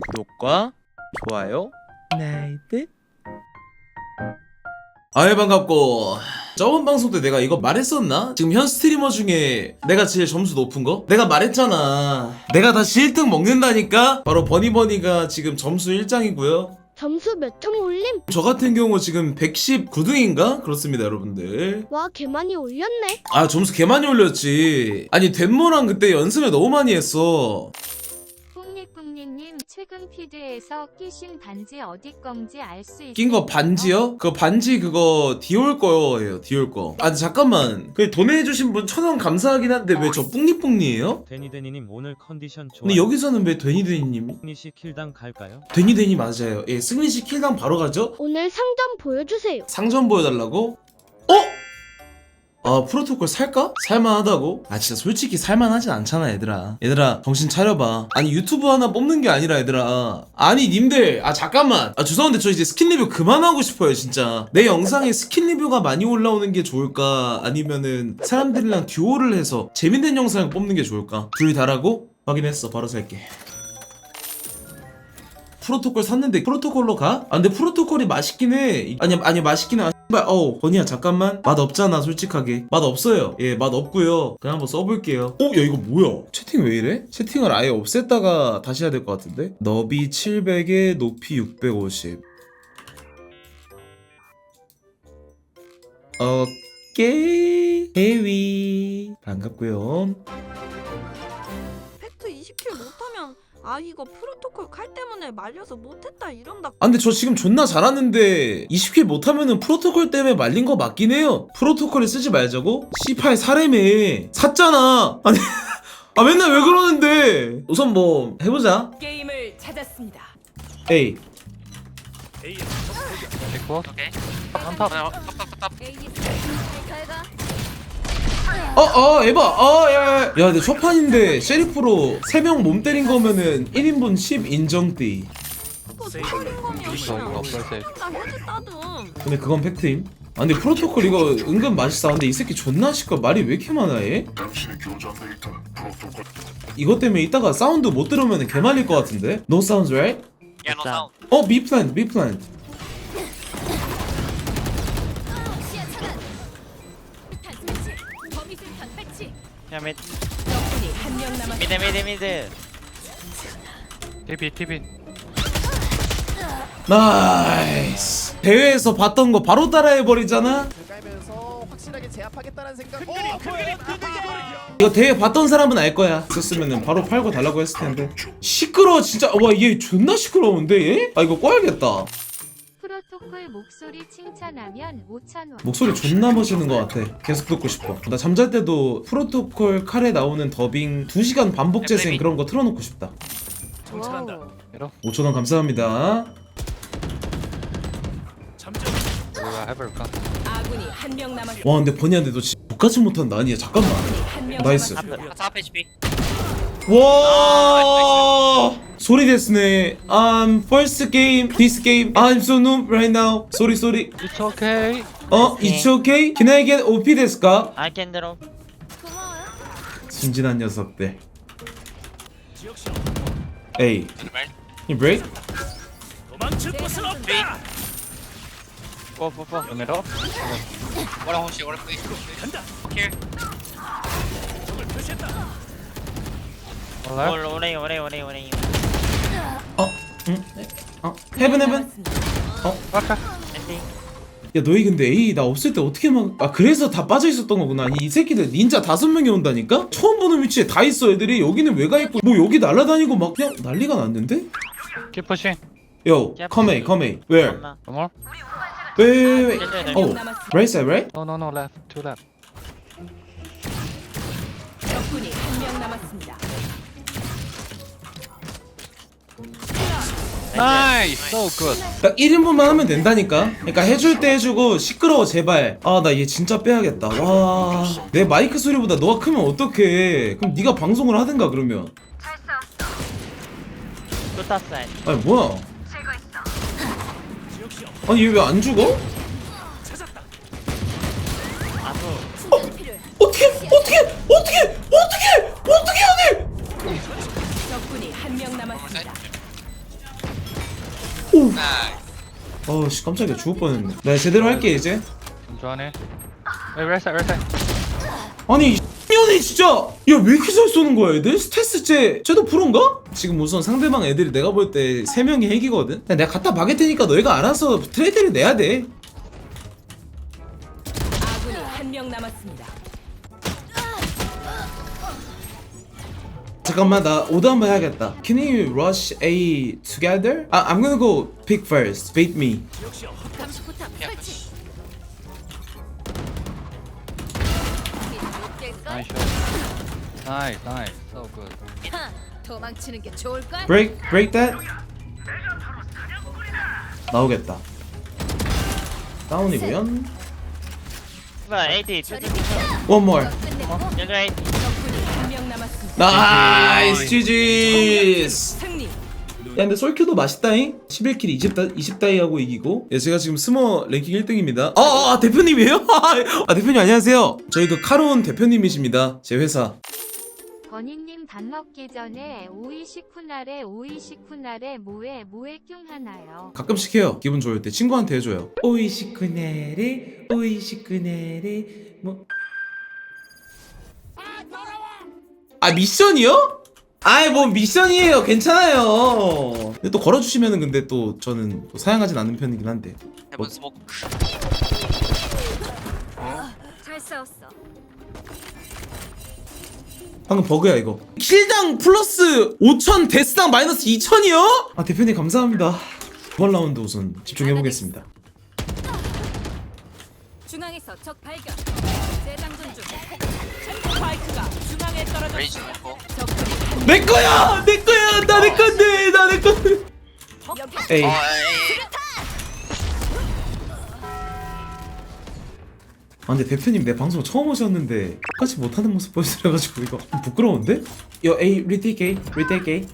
구독과 좋아요 나이트 아예 반갑고 저번 방송 때 내가 이거 말했었나? 지금 현 스트리머 중에 내가 제일 점수 높은 거? 내가 말했잖아 내가 다시 1등 먹는다니까? 바로 버니버니가 지금 점수 1장이고요 점수 몇 점 올림? 저 같은 경우 지금 119등인가? 그렇습니다 여러분들 와, 개 많이 올렸네. 아 점수 개 많이 올렸지 아니 덴모랑 그때 연습을 너무 많이 했어 뿡니뿡니님 최근 피드에서 끼신 반지 어디 건지 알 수 있어요? 낀 거 반지요? 그 반지 그거 디올 거예요 디올 거 아, 잠깐만 그 돈해주신 분 천 원 감사하긴 한데 왜 저 뿡니뿡니예요? 데니데니님 오늘 컨디션 좋아. 근데 여기서는 왜 데니데니님이? 니시 킬당 갈까요? 데니데니 맞아요 예 승리시 킬당 바로 가죠? 오늘 상점 보여주세요. 상점 보여달라고? 어? 아 프로토콜 살까? 살만하다고? 아 진짜 솔직히 살만하진 않잖아 얘들아. 얘들아 정신 차려봐. 아니 유튜브 하나 뽑는 게 아니라 얘들아. 아니 님들 아 잠깐만. 아 죄송한데 저 이제 스킨 리뷰 그만하고 싶어요 진짜. 내 영상에 스킨 리뷰가 많이 올라오는 게 좋을까? 아니면은 사람들이랑 듀오를 해서 재밌는 영상을 뽑는 게 좋을까? 둘 다라고? 확인했어. 바로 살게 프로토콜 샀는데 프로토콜로 가? 아 근데 프로토콜이 맛있긴 해. 아니 아니 맛있긴 해. 아, 씨발 어우 버니야 잠깐만. 맛 없잖아 솔직하게. 맛 없어요. 예 맛 없고요. 그냥 한번 써볼게요. 어? 야 이거 뭐야? 채팅 왜 이래? 채팅을 아예 없앴다가 다시 해야 될 것 같은데? 너비 700에 높이 650 오케이. 해위. 반갑고요 아 이거 프로토콜 칼 때문에 말려서 못했다 이런다 아 근데 저 지금 존나 잘하는데 20킬 못하면은 프로토콜 때문에 말린 거 맞긴 해요 프로토콜을 쓰지 말자고? C8 사례매 샀잖아 아니 아 맨날 왜 그러는데 우선 뭐 해보자 게임을 찾았습니다. 에이 어 어 에바 어 야 야 야 근데 첫판인데 셰리프로 3명 몸 때린 거면은 1인분 10 인정띠 근데 그건 팩트임 아 근데 프로토콜 이거 은근 맛있어 근데 이 새끼 존나 시끄러 말이 왜 이렇게 많아 얘? 이것 때문에 이따가 사운드 못 들으면 개말릴 것 같은데? No sounds right? Yeah, no sound. 어 B plant B plant 야 미드. 적군이 한 명 남았. 미드 미드 미드. TP TP 나이스. 대회에서 봤던 거 바로 따라해버리잖아? 깔면서 확실하게 제압하겠다는 생각. 오, 이거 대회 봤던 사람은 알 거야. 있었으면 바로 팔고 달라고 했을 텐데. 시끄러워 진짜. 와 얘 존나 시끄러운데 얘? 아 이거 꺼야겠다 프로토콜 목소리 칭찬하면 5,000원. 목소리 존나 멋있는 것 같아. 계속 듣고 싶어. 나 잠잘 때도 프로토콜 칼에 나오는 더빙 2시간 반복 재생 그런 거 틀어놓고 싶다. 와우 5천원 감사합니다. 우리가 해볼까? 아군이 한 명 남았. 와 근데 버니한테 너 진짜 똑같이 못한다 아니야 잠깐만. 나이스. 남았습니다. 4 HP 와 소리 됐네. Um first game this game I'm so noob right now. Sorry sorry. It's okay 어 it's okay. Can I get OP 됐을까? I can drop 순진한 녀석들. 에이. 이 break? Go go go 오늘어? 오라 호시 오라 플레이 간다 올 오레이 오레이 어? 응? 어? 헤븐 헤븐? 아까 엔딩. 야 너희 근데 A 나 없을 때 어떻게 막 아 그래서 다 빠져 있었던 거구나. 이 새끼들 닌자 다섯 명이 온다니까? 처음 보는 위치에 다 있어 애들이. 여기는 왜가 있고 뭐 여기 날아다니고 막 그냥 난리가 났는데? Pushing. Yo come A come A. Where? 엄마 One more. Wait wait wait 네, 네, 네. oh right side right? No no no left. Two left. 적군이 한 명 남았습니다. Nice. So good. 딱 1인분만 하면 된다니까. 그러니까 해줄 때 해주고 시끄러워 제발. 아 나 얘 진짜 빼야겠다. 와. 내 마이크 소리보다 너가 크면 어떡해. 그럼 네가 방송을 하든가 그러면. 사이드 아니 뭐야? 아니 얘 왜 안 죽어? 아수 어떻게 어떻게 어떻게 어떻게 어떻게 하네 적군이 한 명 남았습니다. 나이스 어씨 깜짝이야 죽을 뻔했네 나 제대로 할게 이제 side, right side. 아니 년이 진짜 야 왜 이렇게 잘 쏘는 거야 애들? 스테스 쟤 쟤도 프로인가? 지금 우선 상대방 애들이 내가 볼때세 명이 핵이거든 그냥 내가 갖다 박을 테니까 너희가 알아서 트레이드를 내야 돼 아군이 한 명 남았습니다. 잠깐만 나 오더 한번 해야겠다 Can you rush A together? 아, I'm gonna go pick first Bait me Nice shot. Nice, nice. So good. 도망치는 게 좋을 걸? Break, break that 나오겠다 다운이고요 One more 한명 남았습니다. 나이스 GG's 승리. 야 근데 솔큐도 맛있다잉? 11킬 20다, 20다이 하고 이기고. 예, 제가 지금 스모 랭킹 1등입니다. 아, 아, 아 대표님이에요? 아 대표님 안녕하세요. 저희 그 카론 대표님이십니다. 제 회사. 버니님 밥 먹기 전에 오이 시쿠나레 오이 시쿠나레 모에 모에 뀨 하나요. 가끔씩 해요. 기분 좋을 때 친구한테 해줘요. 오이시쿠네레 오이시쿠네레 뭐... 아 미션이요? 아이 뭐 미션이에요 괜찮아요 근데 또 걸어주시면은 근데 또 저는 또 사양하진 않는 편이긴 한데 해본 스모크 잘 싸웠어. 방금 버그야 이거 킬당 플러스 5천 데스당 마이너스 2천이요? 아 대표님 감사합니다 이번 라운드 우선 집중해보겠습니다 중앙에서 적 발견. 재장전 중. 스파이크가 중앙에 레이지. 놓고 내 거야! 내 거야! 나 내 건데! 나 내 건데! 에이. 어 에이. 아 근데 대표님 내 방송 처음 오셨는데 똑같이 못하는 모습 보여드려가지고 이거 좀 부끄러운데? 여 에이 리테이크 에이 리테이크 에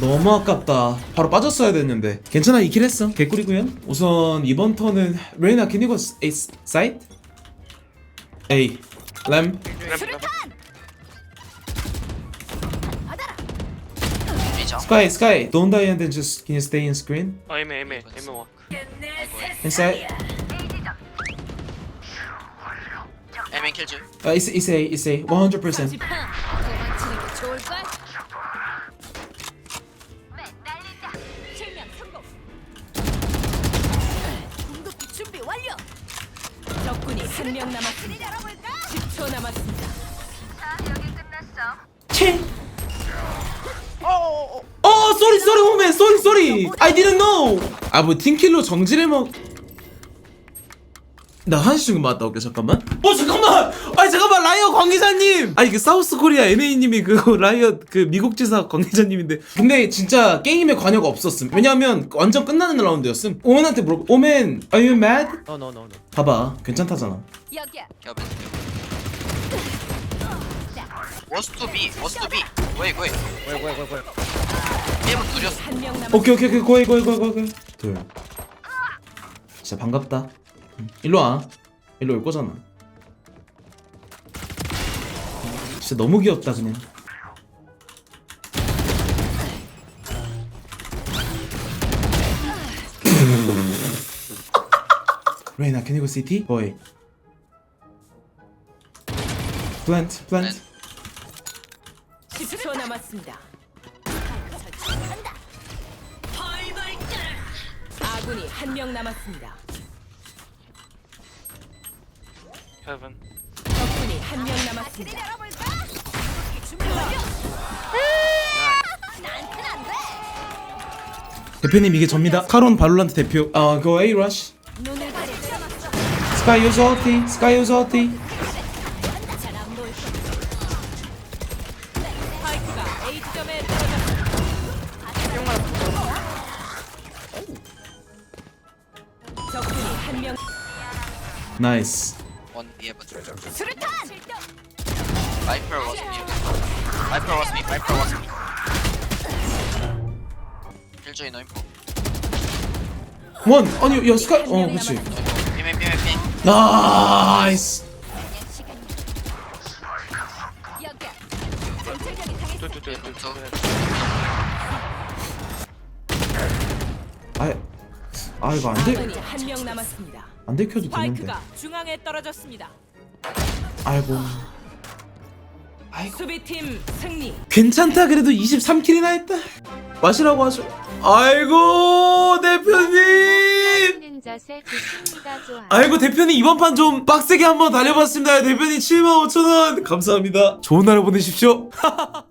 너무 아깝다 바로 빠졌어야 됐는데 괜찮아 이킬 했어 개꿀이구요 우선 이번 턴은 레이나 can you go A side? A 램 Sky, Sky, don't die and then just can you stay in screen? 어 애매 애매 애매 와 Inside. 애매 킬즈 Uh, it's, it's A, it's A, 100%. 한명 남았습니다. 10초 남았습니다. 채. 어, 쏘리, 쏘리, 오맨, 쏘리, 쏘리. I didn't know. 아, 뭐 팀킬로 정지를 먹. 나 한시 중금 맞다 올게 잠깐만. 어 잠깐만. 아니 잠깐만 라이어 관계자님. 아니 그 사우스 코리아 NA님이 그 라이어 그 미국 지사 관계자님인데. 근데 진짜 게임에 관여가 없었음. 왜냐면 완전 끝나는 라운드였음. 오맨한테 물어. 오맨, are you mad? No no no no. 봐봐, 괜찮다잖아. 여기야. 워스트 B 워스트 B 왜 왜? Wait wait wait wait. 게임은 둘이었어 한명 남았습니다. 오케이 오케이 오케이 고해 고해 고해 고해 둘 진짜 반갑다 응. 일로 와 일로 올 거잖아 진짜 너무 귀엽다 그냥 레이나 can you go CT? boy plant plant 10초 남았습니다. 아군이 한 명 남았습니다. 겹은 적군이 한 명 남았습니다. 대표님 이게 접니다. 카론 발로란트 대표. 아 그거 A rush. 눈을 가려. 스카이 유 즈 어티 스카이 유즈 어티 잘안 보일 것. 스파이크가 A 지점에. 떨어졌습니다. 적군이 한 명. 나이스 원 예븐 수류탄 마이퍼 워스 미 마이퍼 워스 미 마이퍼 워스 미 킬조 이너 인포 원! 아니 야 스카이 어 그치. 피메 피메 피 나이스 아, 아 이거 안돼 아군이 한 명 남았습니다. 안 들켜도 되는데 스파이크가 중앙에 떨어졌습니다. 아이고 아이고 수비팀 승리. 괜찮다 그래도 23킬이나 했다 마시라고 하죠 아이고 대표님 있는 자세 좋습니다. 좋아. 아이고 대표님 이번 판 좀 빡세게 한번 달려봤습니다 대표님 75,000원 감사합니다 좋은 하루 보내십시오